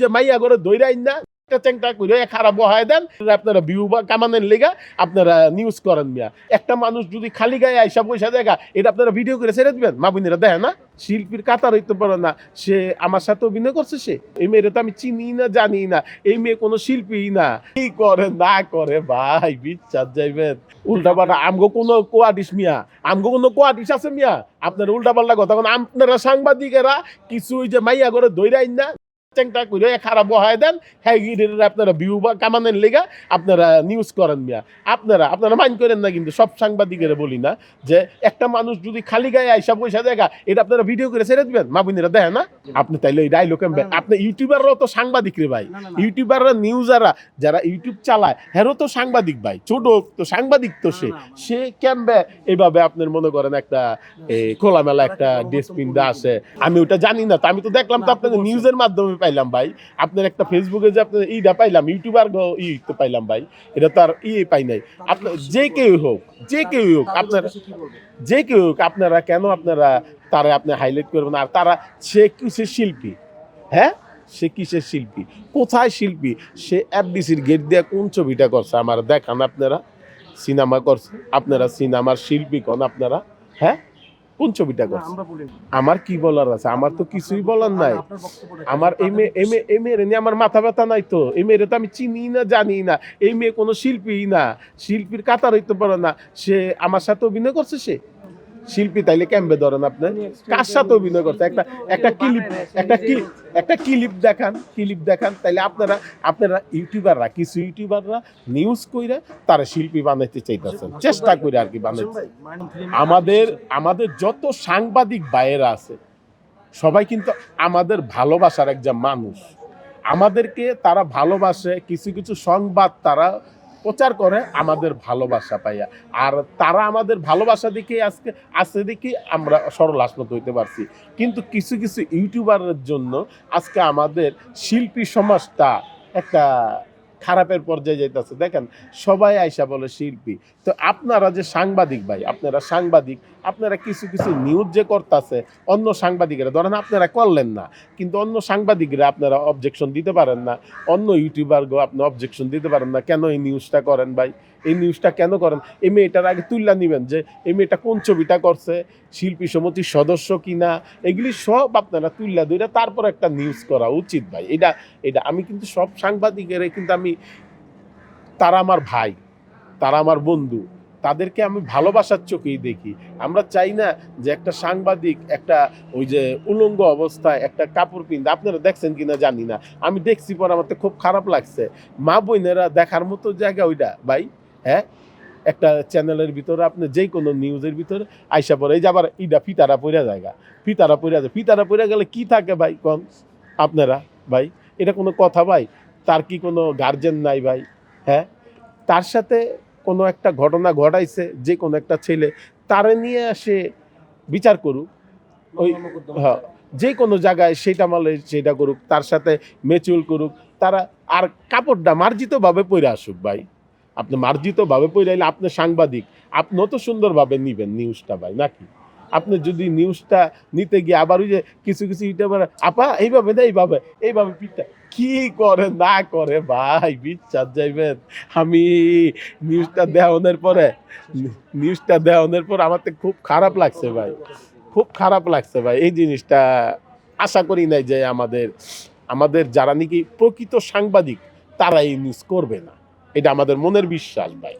যে মাইয়া করে আইন না একটা করে খারাপ বহায় দেন আপনারা ভিউ বা কামানের লেগা আপনারা নিউজ করেন মিয়া। একটা মানুষ যদি খালি গায়ে আইসা পয়সা দেখা এটা আপনারা ভিডিও করে ছেড়ে দিবেন? মা বোনেরা দেখে না? শিল্পীর কাতার হইতে পারে না। সে আমার সাথে অভিনয় করছে সে? এই মেয়েটা তো আমি চিনি না জানি না। এই মেয়ে কোনো শিল্পী না। কি করে, না করে, ভাই বিশ্বাস যাইবেন। উল্টা পাল্টা, আমগো কোনো কোয়াডিস মিয়া, আমগো কোনো কোয়াডিস আছে মিয়া? আপনার উল্টা পাল্টা কথা আপনারা সাংবাদিকেরা, কিছু ওই যে মাইয়া করে দইরাইন না চ্যাংটা করে খারাপ বহায় দেন হ্যাঁ আপনারা ভিউ বা কামানের লেগা আপনারা নিউজ করেন মিয়া। আপনারা আপনারা মাইন্ড করেন না কিন্তু, সব সাংবাদিকেরা বলি না যে একটা মানুষ যদি খালি গায়ে আইসা পয়সা দেখা, এটা আপনারা ভিডিও করে ছেড়ে দিবেন? মা বোনেরা দেখে না? আপনি তাইলে এই ডাইলগ আপনি ইউটিউবাররাও তো সাংবাদিক রে ভাই। ইউটিউবাররা নিউজাররা যারা ইউটিউব চালায় হেরও তো সাংবাদিক ভাই। ছোট তো সাংবাদিক তো সে। সে কেমবে? এভাবে আপনার মনে করেন একটা খোলামেলা একটা ডেস্টবিনটা আছে আমি ওটা জানি না তো আমি তো দেখলাম তো আপনাদের নিউজের মাধ্যমে পাইলাম ভাই। আপনার একটা ফেসবুকে যে আপনার ইটা পাইলাম ইউটিউবার ই তো পাইলাম ভাই। এটা তো আর ই পাই নাই। আপনার যে কেউ হোক যে কেউ হোক আপনার যে কেউ হোক আপনারা কেন আপনারা তারা আপনি হাইলাইট করবেন। আর তারা সে কিসের শিল্পী? হ্যাঁ? সে কিসের শিল্পী? কোথায় শিল্পী? সে এফডিসির গেট দিয়ে কোন ছবিটা করছে? আমার দেখান আপনারা। সিনেমা করছে। আপনারা সিনেমার শিল্পী কোন আপনারা? হ্যাঁ? কোন ছবিটা করছে? আমার কি বলার আছে? আমার তো কিছুই বলার নাই। আমার এই মেয়ে এই মেয়ে নিয়ে আমার মাথা ব্যথা নাই তো। এই মেয়ের তো আমি চিনি না জানি না। এই মেয়ে কোনো শিল্পী না। শিল্পীর কাতার হইতে পারে না। সে আমার সাথে অভিনয় করছে সে? শিল্পী তাইলে কেমবে ধরেন আপনি? কার সাথে অভিনয় করছে? একটা একটা ক্লিপ একটা কি একটা ক্লিপ দেখান ক্লিপ দেখান তাইলে আপনারা আপনারা ইউটিউবাররা কিছু ইউটিউবাররা নিউজ কইরা তারা শিল্পী বানাইতে চাইতেছেন। চেষ্টা করে আর কি বানাইতে। আমাদের আমাদের যত সাংবাদিক ভাইয়েরা আছে সবাই কিন্তু আমাদের ভালোবাসার একজন মানুষ। আমাদেরকে তারা ভালোবাসে কিছু কিছু সংবাদ তারা প্রচার করে আমাদের ভালোবাসা পাইয়া। আর তারা আমাদের ভালোবাসা দিকে আজকে আজকে দেখি আমরা সরল আসনত হইতে পারছি। কিন্তু কিছু কিছু ইউটিউবারের জন্য আজকে আমাদের শিল্পী সমাজটা একটা খারাপের পর্যায়ে যাইতেছে। দেখেন, সবাই আইসা বলে শিল্পী। তো আপনারা যে সাংবাদিক ভাই, আপনারা সাংবাদিক, আপনারা কিছু কিছু নিউজ যে করতেছে, অন্য সাংবাদিকেরা, ধরেন আপনারা করলেন না, কিন্তু অন্য সাংবাদিকরা আপনারা অবজেকশন দিতে পারেন না, অন্য ইউটিউবার গো আপনি অবজেকশন দিতে পারেন না, কেন এই নিউজটা করেন ভাই? এই নিউজটা কেন করেন? এই মেয়েটার আগে তুললা নেবেন যে, এই মেয়েটা কোন ছবিটা করছে, শিল্পী সমিতির সদস্য কিনা? এগুলি সব আপনারা তুললা দুইটা তারপর একটা নিউজ করা উচিত ভাই। এটা এটা আমি কিন্তু সব সাংবাদিকের কিন্তু আমি তারা আমার ভাই, তারা আমার বন্ধু, তাদেরকে আমি ভালোবাসার চোখেই দেখি। আমরা চাই না যে একটা সাংবাদিক, একটা ওই যে উলঙ্গ অবস্থায় একটা কাপড় পিন্ধে আপনারা দেখছেন কিনা জানি না। আমি দেখছি পর আমার তো খুব খারাপ লাগছে। মা বোনেরা দেখার মতো জায়গা ওইটা, ভাই হ্যাঁ? একটা চ্যানেলের ভিতরে আপনি যে কোনো নিউজের ভিতরে আইসা পরে এই যে আবার ইটা ফিতারা পড়া জায়গা, ফিতারা পড়া যায়। ফিতারা পড়া গেলে কি থাকে ভাই কন আপনারা, ভাই? এটা কোনো কথা ভাই? তার কি কোনো গার্জেন নাই ভাই? হ্যাঁ? তার সাথে কোনো একটা ঘটনা ঘটাইছে যে কোনো একটা ছেলে তারে নিয়ে আসে বিচার করুক। ওই হ্যাঁ যে কোনো জায়গায় সেটা মালে সেটা করুক তার সাথে মেচুল করুক তারা আর কাপড়টা মার্জিতভাবে পরে আসুক ভাই। আপনি মার্জিতভাবে পরে আইলে আপনি সাংবাদিক আপনিও তো সুন্দরভাবে নিবেন নিউজটা ভাই নাকি? আপনি যদি নিউজটা নিতে গিয়ে আবার ওই যে কিছু কিছু ইউটিউবার আপা, এইভাবে না, এইভাবে এইভাবে পিঠটা কি করে, না করে, ভাই, বিশ্বাস যাইবেন, আমি নিউজটা দেওয়ানোর পরে নিউজটা দেওয়ানোর পর আমার তো খুব খারাপ লাগছে, ভাই, খুব খারাপ লাগছে, ভাই, এই জিনিসটা আশা করি নাই যে আমাদের আমাদের যারা নাকি প্রকৃত সাংবাদিক, তারা এই নিউজ করবে না, এটা আমাদের মনের বিশ্বাস, ভাই।